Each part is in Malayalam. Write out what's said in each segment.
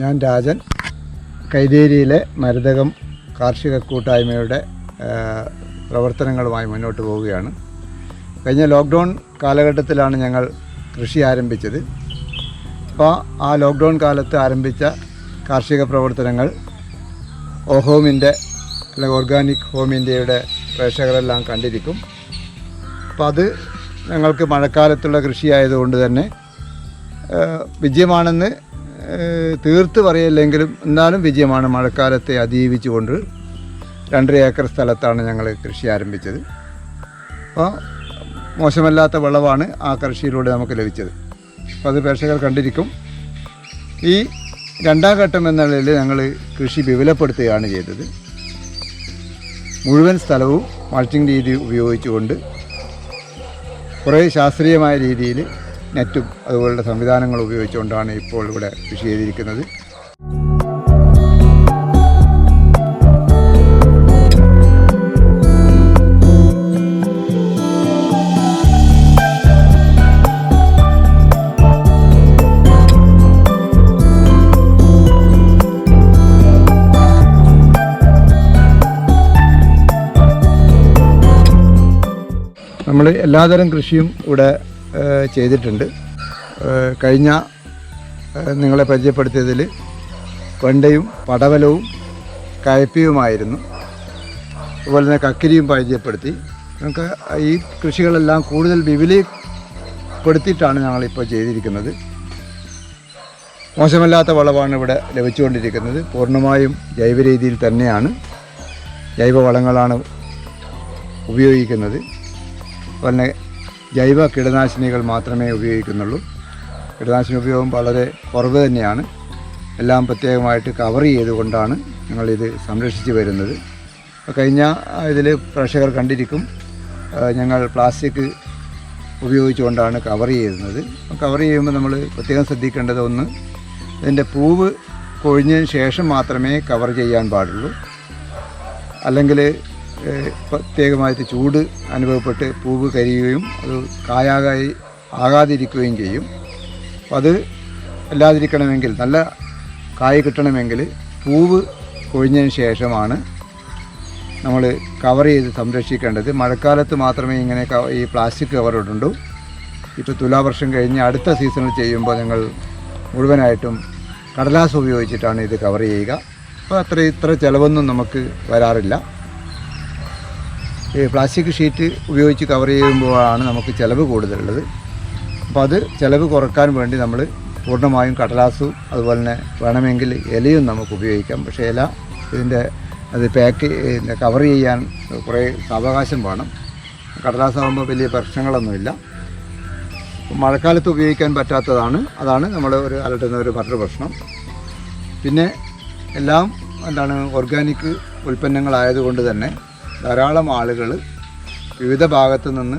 ഞാൻ രാജൻ. കൈതേരിയിലെ മരുതകം കാർഷിക കൂട്ടായ്മയുടെ പ്രവർത്തനങ്ങളുമായി മുന്നോട്ട് പോവുകയാണ്. കഴിഞ്ഞ ലോക്ക്ഡൗൺ കാലഘട്ടത്തിലാണ് ഞങ്ങൾ കൃഷി ആരംഭിച്ചത്. അപ്പോൾ ആ ലോക്ക്ഡൗൺ കാലത്ത് ആരംഭിച്ച കാർഷിക പ്രവർത്തനങ്ങൾ ഓഹോമിന്റെ അല്ലെങ്കിൽ ഓർഗാനിക് ഹോം ഇന്ത്യയുടെ പ്രേക്ഷകരെല്ലാം കണ്ടിരിക്കും. അപ്പോൾ അത് ഞങ്ങൾക്ക് മഴക്കാലത്തുള്ള കൃഷിയായതുകൊണ്ട് തന്നെ വിജയമാണെന്ന് തീർത്ത് പറയില്ലെങ്കിലും എന്നാലും വിജയമാണ് മഴക്കാലത്തെ അതിജീവിച്ചുകൊണ്ട് രണ്ടര ഏക്കർ സ്ഥലത്താണ് ഞങ്ങൾ കൃഷി ആരംഭിച്ചത്. അപ്പോൾ മോശമല്ലാത്ത വിളവാണ് ആ കൃഷിയിലൂടെ നമുക്ക് ലഭിച്ചത്. അപ്പോൾ അത് പ്രേക്ഷകർ കണ്ടിരിക്കും. ഈ രണ്ടാം ഘട്ടം എന്ന നിലയിൽ ഞങ്ങൾ കൃഷി വിപുലപ്പെടുത്തുകയാണ് ചെയ്തത്. മുഴുവൻ സ്ഥലവും മൾച്ചിങ് രീതി ഉപയോഗിച്ചുകൊണ്ട് കുറേ ശാസ്ത്രീയമായ രീതിയിൽ നെറ്റും അതുപോലുള്ള സംവിധാനങ്ങൾ ഉപയോഗിച്ചുകൊണ്ടാണ് ഇപ്പോൾ ഇവിടെ കൃഷി ചെയ്തിരിക്കുന്നത്. നമ്മൾ എല്ലാതരം കൃഷിയും ഇവിടെ ചെയ്തിട്ടുണ്ട്. കഴിഞ്ഞ നിങ്ങളെ പരിചയപ്പെടുത്തിയതിൽ വെണ്ടയും പടവലവും കയപ്പിയുമായിരുന്നു. അതുപോലെ തന്നെ കക്കിരിയും പരിചയപ്പെടുത്തി. നമുക്ക് ഈ കൃഷികളെല്ലാം കൂടുതൽ വിപുലപ്പെടുത്തിയിട്ടാണ് ഞങ്ങളിപ്പോൾ ചെയ്തിരിക്കുന്നത്. മോശമല്ലാത്ത വളമാണ് ഇവിടെ ലഭിച്ചുകൊണ്ടിരിക്കുന്നത്. പൂർണമായും ജൈവ രീതിയിൽ തന്നെയാണ് ജൈവവളങ്ങളാണ് ഉപയോഗിക്കുന്നത്. അതുപോലെ ജൈവ കീടനാശിനികൾ മാത്രമേ ഉപയോഗിക്കുന്നുള്ളൂ. കീടനാശിനി ഉപയോഗം വളരെ കുറവ് തന്നെയാണ്. എല്ലാം പ്രത്യേകമായിട്ട് കവർ ചെയ്തുകൊണ്ടാണ് ഞങ്ങളിത് സംരക്ഷിച്ച് വരുന്നത്. കഴിഞ്ഞ ഇതിൽ പ്രേക്ഷകർ കണ്ടിരിക്കും. ഞങ്ങൾ പ്ലാസ്റ്റിക് ഉപയോഗിച്ചുകൊണ്ടാണ് കവർ ചെയ്യുന്നത്. കവർ ചെയ്യുമ്പോൾ നമ്മൾ പ്രത്യേകം ശ്രദ്ധിക്കേണ്ടത് ഒന്ന് ഇതിന്റെ പൂവ് കൊഴിഞ്ഞതിന് ശേഷം മാത്രമേ കവർ ചെയ്യാൻ പാടുള്ളൂ. അല്ലെങ്കിൽ പ്രത്യേകമായിട്ട് ചൂട് അനുഭവപ്പെട്ട് പൂവ് കരിയുകയും അത് കായാകായി ആകാതിരിക്കുകയും ചെയ്യും. അത് അല്ലാതിരിക്കണമെങ്കിൽ നല്ല കായ് കിട്ടണമെങ്കിൽ പൂവ് കൊഴിഞ്ഞതിന് ശേഷമാണ് നമ്മൾ കവർ ചെയ്ത് സംരക്ഷിക്കേണ്ടത്. മഴക്കാലത്ത് മാത്രമേ ഇങ്ങനെ ഈ പ്ലാസ്റ്റിക് കവർ ഇടുള്ളൂ ഇപ്പോൾ തുലാവർഷം കഴിഞ്ഞ് അടുത്ത സീസണിൽ ചെയ്യുമ്പോൾ നിങ്ങൾ മുഴുവനായിട്ടും കടലാസ് ഉപയോഗിച്ചിട്ടാണ് ഇത് കവർ ചെയ്യുക. അപ്പോൾ അത്ര ഇത്ര ചിലവൊന്നും നമുക്ക് വരാറില്ല. പ്ലാസ്റ്റിക് ഷീറ്റ് ഉപയോഗിച്ച് കവർ ചെയ്യുമ്പോഴാണ് നമുക്ക് ചിലവ് കൂടുതലുള്ളത്. അപ്പോൾ അത് ചിലവ് കുറയ്ക്കാൻ വേണ്ടി നമ്മൾ പൂർണമായും കടലാസും അതുപോലെ തന്നെ വേണമെങ്കിൽ ഇലയും നമുക്ക് ഉപയോഗിക്കാം. പക്ഷേ ഇല ഇതിന്റെ അത് പാക്ക് കവർ ചെയ്യാൻ കുറേ സാവകാശം വേണം. കടലാസാകുമ്പോൾ വലിയ പ്രശ്നങ്ങളൊന്നുമില്ല. മഴക്കാലത്ത് ഉപയോഗിക്കാൻ പറ്റാത്തതാണ്. അതാണ് നമ്മൾ ഒരു അലട്ടുന്ന ഒരു മറ്റൊരു പ്രശ്നം. പിന്നെ എല്ലാം എന്താണ് ഓർഗാനിക് ഉൽപ്പന്നങ്ങളായതുകൊണ്ട് തന്നെ ധാരാളം ആളുകൾ വിവിധ ഭാഗത്തു നിന്ന്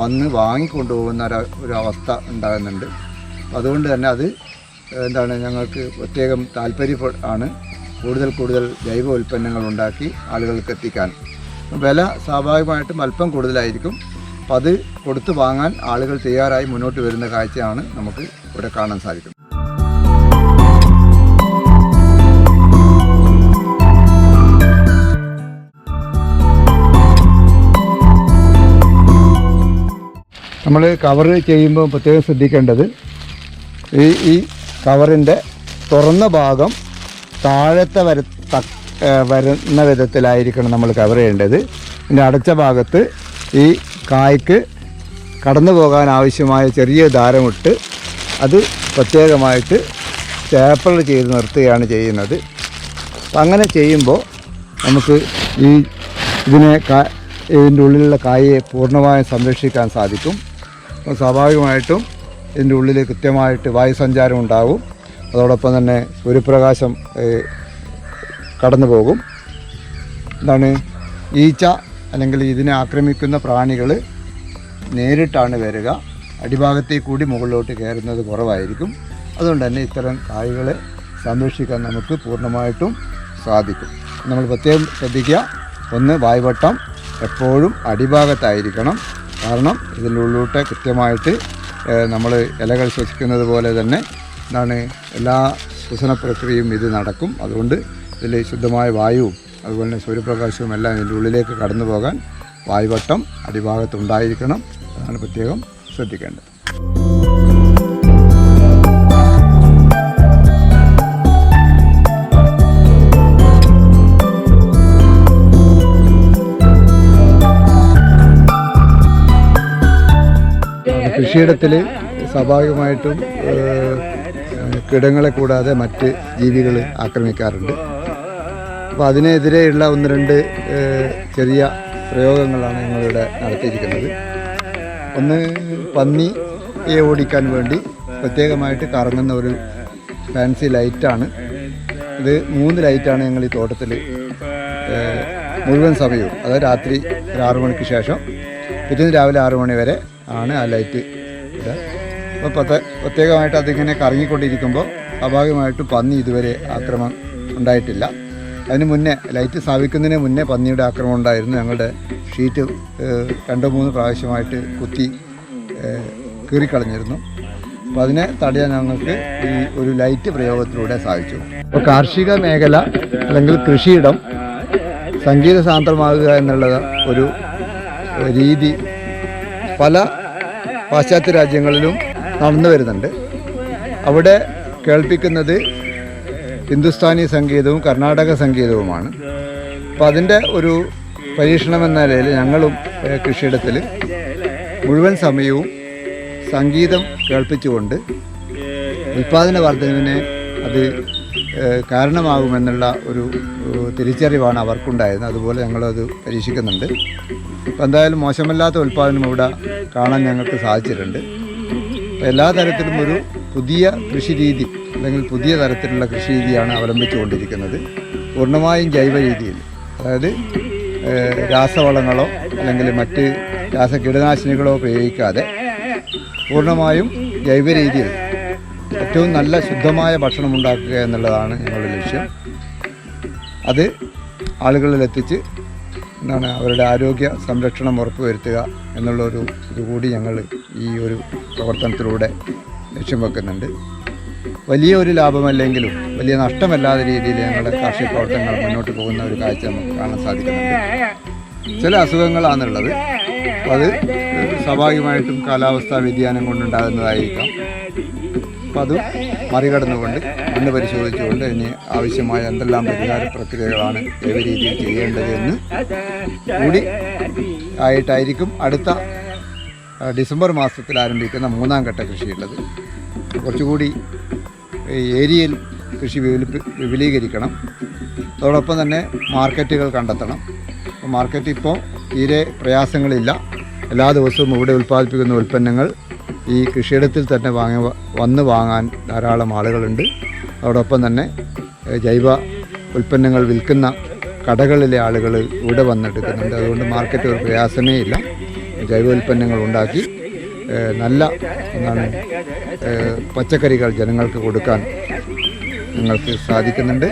വന്ന് വാങ്ങിക്കൊണ്ടുപോകുന്ന ഒരു അവസ്ഥ ഉണ്ടാകുന്നുണ്ട്. അതുകൊണ്ട് തന്നെ അത് എന്താണ് ഞങ്ങൾക്ക് പ്രത്യേകം താല്പര്യ ആണ് കൂടുതൽ കൂടുതൽ ജൈവ ഉൽപ്പന്നങ്ങൾ ഉണ്ടാക്കി ആളുകൾക്ക് എത്തിക്കാൻ. വില സ്വാഭാവികമായിട്ടും അല്പം കൂടുതലായിരിക്കും. അപ്പം അത് കൊടുത്തു വാങ്ങാൻ ആളുകൾ തയ്യാറായി മുന്നോട്ട് വരുന്ന കാഴ്ചയാണ് നമുക്ക് ഇവിടെ കാണാൻ സാധിക്കുന്നത്. നമ്മൾ കവർ ചെയ്യുമ്പോൾ പ്രത്യേകം ശ്രദ്ധിക്കേണ്ടത് ഈ ഈ കവറിന്റെ തുറന്ന ഭാഗം താഴത്തെ വര വരുന്ന വിധത്തിലായിരിക്കണം നമ്മൾ കവർ ചെയ്യേണ്ടത്. ഇതിന്റെ അടച്ച ഭാഗത്ത് ഈ കായ്ക്ക് കടന്നു പോകാൻ ആവശ്യമായ ചെറിയ ദാരമിട്ട് അത് പ്രത്യേകമായിട്ട് സ്റ്റാപ്പിൾ ചെയ്ത് നിർത്തുകയാണ് ചെയ്യുന്നത്. അപ്പം അങ്ങനെ ചെയ്യുമ്പോൾ നമുക്ക് ഈ ഇതിനെ ഇതിന്റെ ഉള്ളിലുള്ള കായയെ പൂർണമായും സംരക്ഷിക്കാൻ സാധിക്കും. സ്വാഭാവികമായിട്ടും ഇതിന്റെ ഉള്ളിൽ കൃത്യമായിട്ട് വായുസഞ്ചാരം ഉണ്ടാകും. അതോടൊപ്പം തന്നെ സൂര്യപ്രകാശം കടന്നു പോകും എന്താണ് ഈച്ച അല്ലെങ്കിൽ ഇതിനെ ആക്രമിക്കുന്ന പ്രാണികൾ നേരിട്ടാണ് വരിക. അടിഭാഗത്തെ കൂടി മുകളിലോട്ട് കയറുന്നത് കുറവായിരിക്കും. അതുകൊണ്ട് തന്നെ ഇത്തരം കായ്കളെ സംരക്ഷിക്കാൻ നമുക്ക് പൂർണമായിട്ടും സാധിക്കും. നമ്മൾ പ്രത്യേകം ശ്രദ്ധിക്കുക. ഒന്ന് വായ്വട്ടം എപ്പോഴും അടിഭാഗത്തായിരിക്കണം. കാരണം ഇതിന്റെ ഉള്ളിലോട്ട് കൃത്യമായിട്ട് നമ്മൾ ഇലകൾ ശ്വസിക്കുന്നത് പോലെ തന്നെ എന്താണ് എല്ലാ ശ്വസന പ്രക്രിയയും ഇത് നടക്കും. അതുകൊണ്ട് ഇതിൽ ശുദ്ധമായ വായുവും അതുപോലെ തന്നെ സൂര്യപ്രകാശവും എല്ലാം ഇതിന്റെ ഉള്ളിലേക്ക് കടന്നു പോകാൻ വായുവട്ടം അടിഭാഗത്ത് ഉണ്ടായിരിക്കണം. അതാണ് പ്രത്യേകം ശ്രദ്ധിക്കേണ്ടത്. കൃഷിയിടത്തിൽ സ്വാഭാവികമായിട്ടും കിടങ്ങളെ കൂടാതെ മറ്റ് ജീവികൾ ആക്രമിക്കാറുണ്ട്. അപ്പോൾ അതിനെതിരെയുള്ള ഒന്ന് രണ്ട് ചെറിയ പ്രയോഗങ്ങളാണ് ഞങ്ങളിവിടെ നടത്തിയിരിക്കുന്നത്. ഒന്ന് പന്നിയെ ഓടിക്കാൻ വേണ്ടി പ്രത്യേകമായിട്ട് കറങ്ങുന്ന ഒരു ഫാൻസി ലൈറ്റാണ്. ഇത് മൂന്ന് ലൈറ്റാണ് ഞങ്ങൾ ഈ തോട്ടത്തിൽ മുഴുവൻ സമയവും. അതായത് രാത്രി ഒരു ആറു മണിക്ക് ശേഷം പിറ്റേന്ന് രാവിലെ ആറു മണി വരെ ആണ് ആ ലൈറ്റ് അപ്പോൾ പ്രത്യേക പ്രത്യേകമായിട്ട് അതിങ്ങനെ കറങ്ങിക്കൊണ്ടിരിക്കുമ്പോൾ സ്വാഭാവികമായിട്ട് പന്നി ഇതുവരെ ആക്രമണം ഉണ്ടായിട്ടില്ല. അതിന് മുന്നേ ലൈറ്റ് സ്ഥാപിക്കുന്നതിന് മുന്നേ പന്നിയുടെ ആക്രമണം ഉണ്ടായിരുന്നു. ഞങ്ങളുടെ ഷീറ്റ് രണ്ടോ മൂന്ന് പ്രാവശ്യമായിട്ട് കുത്തി കീറിക്കളഞ്ഞിരുന്നു. അപ്പോൾ അതിനെ തടയാൻ ഞങ്ങൾക്ക് ഈ ഒരു ലൈറ്റ് പ്രയോഗത്തിലൂടെ സാധിച്ചു. അപ്പോൾ കാർഷിക മേഖല അല്ലെങ്കിൽ കൃഷിയിടം സംഗീത സാന്ദ്രമാകുക എന്നുള്ളത് ഒരു രീതി പല പാശ്ചാത്യ രാജ്യങ്ങളിലും നടന്നു വരുന്നുണ്ട്. അവിടെ കേൾപ്പിക്കുന്നത് ഹിന്ദുസ്ഥാനി സംഗീതവും കർണാടക സംഗീതവുമാണ്. അപ്പം അതിന്റെ ഒരു പരീക്ഷണം എന്ന നിലയിൽ ഞങ്ങളും കൃഷിയിടത്തിൽ മുഴുവൻ സമയവും സംഗീതം കേൾപ്പിച്ചുകൊണ്ട് ഉൽപ്പാദന വർധനവിനെ അത് കാരണമാകുമെന്നുള്ള ഒരു തിരിച്ചറിവാണ് അവർക്കുണ്ടായിരുന്നത് അതുപോലെ ഞങ്ങളത് പരീക്ഷിക്കുന്നുണ്ട്. അപ്പോൾ എന്തായാലും മോശമല്ലാത്ത ഉൽപ്പാദനം ഇവിടെ കാണാൻ ഞങ്ങൾക്ക് സാധിച്ചിട്ടുണ്ട്. അപ്പോൾ എല്ലാ തരത്തിലും ഒരു പുതിയ കൃഷി രീതി അല്ലെങ്കിൽ പുതിയ തരത്തിലുള്ള കൃഷി രീതിയാണ് അവലംബിച്ചുകൊണ്ടിരിക്കുന്നത്. പൂർണമായും ജൈവ രീതിയിൽ. അതായത് രാസവളങ്ങളോ അല്ലെങ്കിൽ മറ്റ് രാസ കീടനാശിനികളോ പ്രയോഗിക്കാതെ പൂർണമായും ജൈവ രീതിയിൽ ഏറ്റവും നല്ല ശുദ്ധമായ ഭക്ഷണം ഉണ്ടാക്കുക എന്നുള്ളതാണ് ഞങ്ങളുടെ ലക്ഷ്യം. അത് ആളുകളിലെത്തിച്ച് എന്താണ് അവരുടെ ആരോഗ്യ സംരക്ഷണം ഉറപ്പുവരുത്തുക എന്നുള്ളൊരു ഇതുകൂടി ഞങ്ങൾ ഈ ഒരു പ്രവർത്തനത്തിലൂടെ ലക്ഷ്യം വെക്കുന്നുണ്ട്. വലിയ ഒരു ലാഭമല്ലെങ്കിലും വലിയ നഷ്ടമല്ലാത്ത രീതിയിൽ ഞങ്ങളുടെ കാർഷിക പ്രവർത്തനങ്ങൾ മുന്നോട്ട് പോകുന്ന ഒരു കാഴ്ച നമുക്ക് കാണാൻ സാധിക്കുന്നുണ്ട്. ചില അസുഖങ്ങളാണുള്ളത്. അത് സ്വാഭാവികമായിട്ടും കാലാവസ്ഥാ വ്യതിയാനം കൊണ്ടുണ്ടാകുന്നതായിരിക്കാം. അപ്പോൾ അത് മറികടന്നുകൊണ്ട് ഇന്ന് പരിശോധിച്ചുകൊണ്ട് ഇനി ആവശ്യമായ എന്തെല്ലാം പരിഹാര പ്രക്രിയകളാണ് ഏത് രീതിയിൽ ചെയ്യേണ്ടത് എന്ന് കൂടി ആയിട്ടായിരിക്കും അടുത്ത ഡിസംബർ മാസത്തിൽ ആരംഭിക്കുന്ന മൂന്നാം ഘട്ട കൃഷിയുള്ളത്. കുറച്ചുകൂടി ഏരിയയിൽ കൃഷി വിപുലി വിപുലീകരിക്കണം. അതോടൊപ്പം തന്നെ മാർക്കറ്റുകൾ കണ്ടെത്തണം. മാർക്കറ്റ് ഇപ്പോൾ തീരെ പ്രയാസങ്ങളില്ല. എല്ലാ ദിവസവും ഇവിടെ ഉൽപ്പാദിപ്പിക്കുന്ന ഉൽപ്പന്നങ്ങൾ ഈ കൃഷിയിടത്തിൽ തന്നെ വാങ്ങി വന്ന് വാങ്ങാൻ ധാരാളം ആളുകളുണ്ട്. അതോടൊപ്പം തന്നെ ജൈവ ഉൽപ്പന്നങ്ങൾ വിൽക്കുന്ന കടകളിലെ ആളുകൾ ഇവിടെ വന്നെടുക്കുന്നുണ്ട്. അതുകൊണ്ട് മാർക്കറ്റ് ഒരു പ്രയാസമേ ഇല്ല. ജൈവ ഉൽപ്പന്നങ്ങൾ ഉണ്ടാക്കി നല്ല എന്താണ് പച്ചക്കറികൾ ജനങ്ങൾക്ക് കൊടുക്കാൻ നിങ്ങൾക്ക് സാധിക്കുന്നുണ്ട്.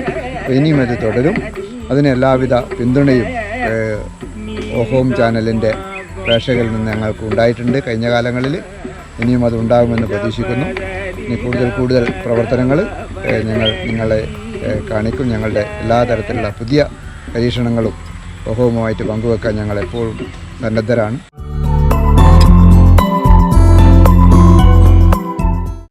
ഇനിയും ഇത് തുടരും. അതിന് എല്ലാവിധ പിന്തുണയും ഓഹോം ചാനലിന്റെ പ്രേക്ഷകരിൽ നിന്ന് ഞങ്ങൾക്ക് ഉണ്ടായിട്ടുണ്ട്. കഴിഞ്ഞ കാലങ്ങളിൽ ഇനിയും അത് ഉണ്ടാകുമെന്ന് പ്രതീക്ഷിക്കുന്നു. ഇനി കൂടുതൽ കൂടുതൽ പ്രവർത്തനങ്ങൾ ഞങ്ങൾ നിങ്ങളെ കാണിക്കും. ഞങ്ങളുടെ എല്ലാ തരത്തിലുള്ള പുതിയ പരീക്ഷണങ്ങളും ഓഹോമുമായിട്ട് പങ്കുവെക്കാൻ ഞങ്ങൾ എപ്പോഴും സന്നദ്ധരാണ്.